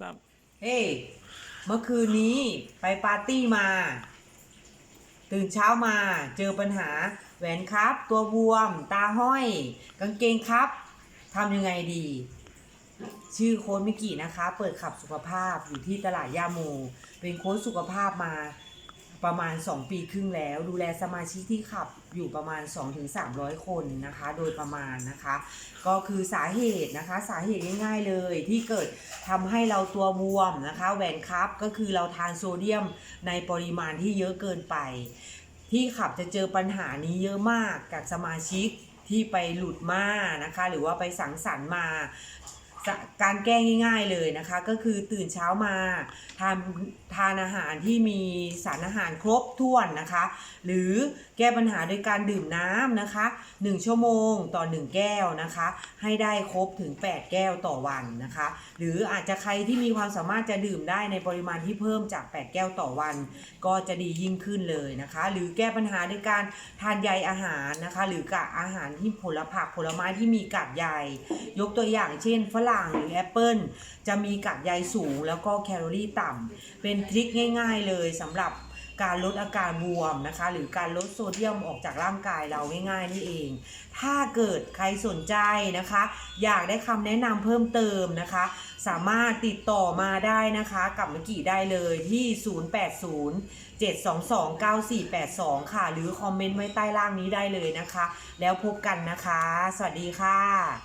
แบบเฮ้ยเมื่อคืนนี้ไปปาร์ตี้มา ตื่นเช้ามาเจอปัญหาแหวนครับ ตัวบวม ตาห้อย กางเกงครับทำยังไงดี ชื่อโค้ดมิกินะคะ เปิดขับสุขภาพอยู่ที่ตลาดยาโมเป็นโค้ดสุขภาพมา ประมาณ 2 ปีครึ่งแล้ว ดูแลสมาชิกที่ขับอยู่ประมาณ 2-300 คนนะคะ โดยประมาณนะคะ ก็คือสาเหตุนะคะ สาเหตุง่ายๆเลยที่เกิดทำให้เราตัวบวมนะคะแหวนครับก็คือเราทานโซเดียมในปริมาณที่เยอะเกินไป ที่ขับจะเจอปัญหานี้เยอะมากกับสมาชิกที่ไปหลุดมานะคะ หรือว่าไปสังสรรค์มา การแก้ง่าย ๆเลยนะคะ ก็คือตื่นเช้ามาทานทานอาหารที่มีสารอาหารครบถ้วนนะคะ หรือแก้ปัญหาโดยการดื่มน้ำนะคะ 1 ชั่วโมงต่อ 1 แก้วนะคะ ให้ได้ครบถึง 8 แก้วต่อวันนะคะ หรืออาจจะใครที่มีความสามารถจะดื่มได้ในปริมาณที่เพิ่มจาก 8 แก้วต่อวัน ก็จะดียิ่งขึ้นเลยนะคะ หรือแก้ปัญหาด้วยการทานใยอาหารนะคะ หรือกากอาหารที่ผลผักผลไม้ที่มีกากใยยกตัวอย่างเช่นฝรั่งหรือแอปเปิลจะมีกากใยสูงแล้วก็แคลอรี่ต่ำเป็นทริคง่าย ๆ เลยสำหรับการลดอาการบวมนะคะ หรือการลดโซเดียมออกจากร่างกายเราง่ายๆนี่เอง ถ้าเกิดใครสนใจนะคะ อยากได้คำแนะนำเพิ่มเติมนะคะ สามารถติดต่อมาได้นะคะ กับเมื่อกี้ได้เลยที่ 080 722 9482 ค่ะ หรือคอมเมนต์ไว้ใต้ล่างนี้ได้เลยนะคะ แล้วพบกันนะคะ สวัสดีค่ะ